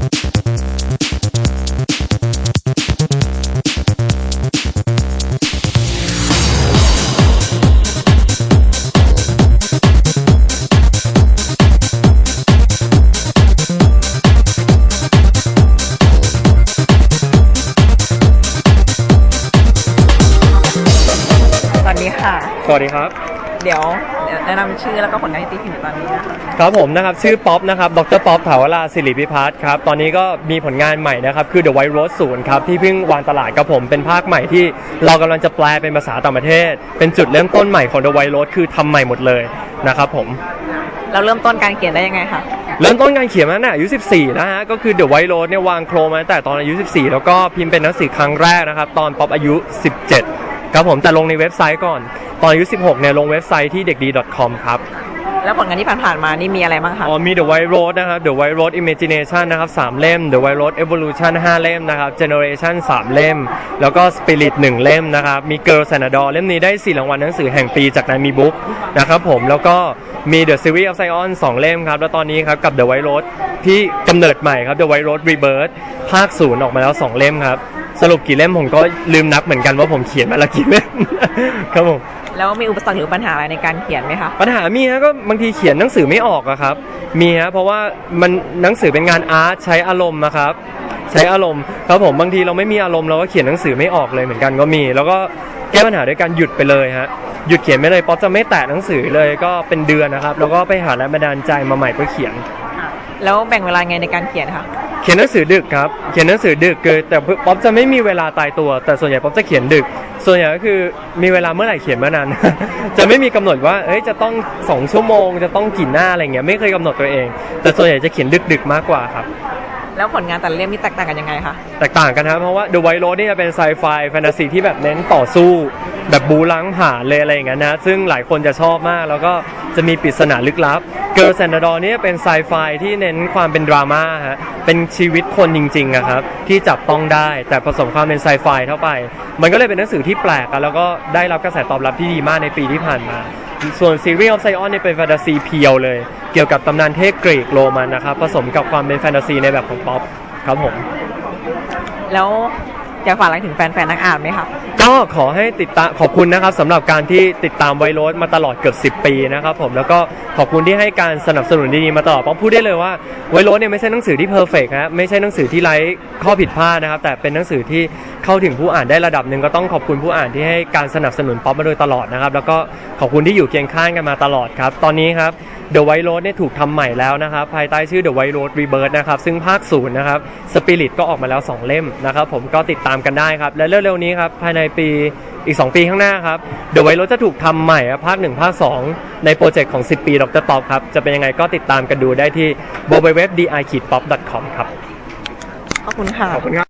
สวัสดีค่ะ สวัสดีครับ เดี๋ยวเดี๋ยวแนะนำชื่อแล้วก็ผลงานที่ตีพิมพ์ตอนนี้นะคะครับผมนะครับ ชื่อป๊อปนะครับ ดรป๊อปถาวราศิริพิพัฒน์ครับ ตอนนี้ก็มีผลงานใหม่นะครับ คือ The White Rose 0ครับ ที่เพิ่งวางตลาดกับผม เป็นภาคใหม่ที่เรากำลังจะแปลเป็นภาษาต่างประเทศ เป็นจุดเริ่มต้นใหม่ของ The White Rose คือทำใหม่หมดเลยนะครับผม เราเริ่มต้นการเขียนได้ยังไงคะ เริ่มต้นการเขียนมาตั้งแต่อายุ 14 นะฮะ ก็คือ The White Rose เนี่ยวางโครงมาตั้งแต่ตอนอายุ 14 แล้วก็พิมพ์เป็นหนังสือครั้งแรกนะครับ ตอนป๊อปอายุ 17 ครับผม แต่ลงในเว็บไซต์ก่อน ตอนอายุ 16 เนี่ยลงเว็บไซต์ที่เด็กดี .com ครับ แล้วผลงานที่ผ่านๆมานี่มีอะไรบ้างคะ อ๋อมี The White Road นะครับ The White Road Imagination นะครับ 3 เล่ม The White Road Evolution 5 เล่มนะครับ Generation 3 เล่ม แล้วก็ Spirit 1 เล่มนะครับ มี Girls and a d o r เล่มนี้ได้ 4 รางวัลหนังสือแห่งปีจากนายมีบุ๊กนะครับผม แล้วก็มี The Series of Zion 2 เล่มครับ แล้วตอนนี้ครับกับ The White Road ที่กำเนิดใหม่ครับ The White Road Rebirth ภาคศูนย์ออกมาแล้ว 2 เล่มครับ สรุปกี่เล่มผมก็ลืมนับเหมือนกันว่าผมเขียนมาแล้วกี่เล่ม ครับผม แล้วมีอุปสรรคหรือปัญหาอะไรในการเขียนไหมคะ ปัญหามีฮะก็บางทีเขียนหนังสือไม่ออกอะครับ มีฮะเพราะว่ามันหนังสือเป็นงานอาร์ตใช้อารมณ์นะครับใช้อารมณ์ครับผมบางทีเราไม่มีอารมณ์เราก็เขียนหนังสือไม่ออกเลยเหมือนกันก็มี แล้วก็แก้ปัญหาด้วยการหยุดไปเลยฮะหยุดเขียนไปเลยป๊อปจะไม่แตะหนังสือเลยก็เป็นเดือนนะครับ แล้วก็ไปหาแรงบันดาลใจมาใหม่เพื่อเขียน แล้วแบ่งเวลาไงในการเขียนคะ เขียนหนังสือดึกครับ เขียนหนังสือดึกคือแต่ป๊อปจะไม่มีเวลาตายตัว แต่ส่วนใหญ่ป๊อปจะเขียนดึก ส่วนใหญ่ก็คือมีเวลาเมื่อไหร่เขียนเมื่อนั้น จะไม่มีกำหนดว่า เอ้ย จะต้องสองชั่วโมง จะต้องกี่หน้าอะไรเงี้ย ไม่เคยกำหนดตัวเอง แต่ส่วนใหญ่จะเขียนดึกๆมากกว่าครับ แล้วผลงานแต่ละเล่มนี่แตกต่างกันยังไงคะ แตกต่างกันครับ เพราะว่า The White Road นี่จะเป็นไซไฟแฟนตาซีที่แบบเน้นต่อสู้ แบบบูล้างผ่านเลยอะไรอย่างเงี้ยนะ ซึ่งหลายคนจะชอบมาก แล้วก็จะมีปริศนาลึกลับ Girl s a n d a d o r นี่เป็นไซไฟที่เน้นความเป็นดราม่าฮะ เป็นชีวิตคนจริงๆอะครับ ที่จับต้องได้แต่ผสมความเป็นไซไฟเข้าไป มันก็เลยเป็นหนังสือที่แปลกอะแล้วก็ได้รับกระแสตอบรับที่ดีมากในปีที่ผ่านมา ส่วน Series of Zion เนี่ยเป็นแฟนตาซีเพียวเลย เกี่ยวกับตำนานเทพกรีกโรมันนะครับ ผสมกับความเป็นแฟนตาซีในแบบของป๊อปครับผม แล้ว อยากฝากอะไรถึงแฟนๆนักอ่านไหมคะ ก็ขอให้ติดตามขอบคุณนะครับสำหรับการที่ติดตามไวโรสมาตลอดเกือบ 10 ปีนะครับผมแล้วก็ขอบคุณที่ให้การสนับสนุนดีๆมาตลอดเพราะพูดได้เลยว่าไวโรสเนี่ยไม่ใช่หนังสือที่เพอร์เฟกต์นะไม่ใช่หนังสือที่ไร้ข้อผิดพลาดนะครับแต่เป็นหนังสือที่เข้าถึงผู้อ่านได้ระดับหนึ่งก็ต้องขอบคุณผู้อ่านที่ให้การสนับสนุนป๊อปมาโดยตลอดนะครับแล้วก็ขอบคุณที่อยู่เคียงข้างกันมาตลอดครับตอนนี้ครับ The White Road เนี่ยถูกทำใหม่แล้วนะครับ ภายใต้ชื่อ The White Road Rebirth นะครับ ซึ่งภาคศูนย์นะครับ Spirit ก็ออกมาแล้ว 2 เล่มนะครับ ผมก็ติดตามกันได้ครับ และเร็วๆนี้ครับ ภายในปีอีก 2 ปีข้างหน้าครับ The White Road จะถูกทำใหม่ครับภาค 1 ภาค 2 ในโปรเจกต์ของ 10 ปีดรป๊อปครับ จะเป็นยังไงก็ติดตามกันดูได้ที่ www.di-pop.com ครับ ขอบคุณค่ะ ขอบคุณครับ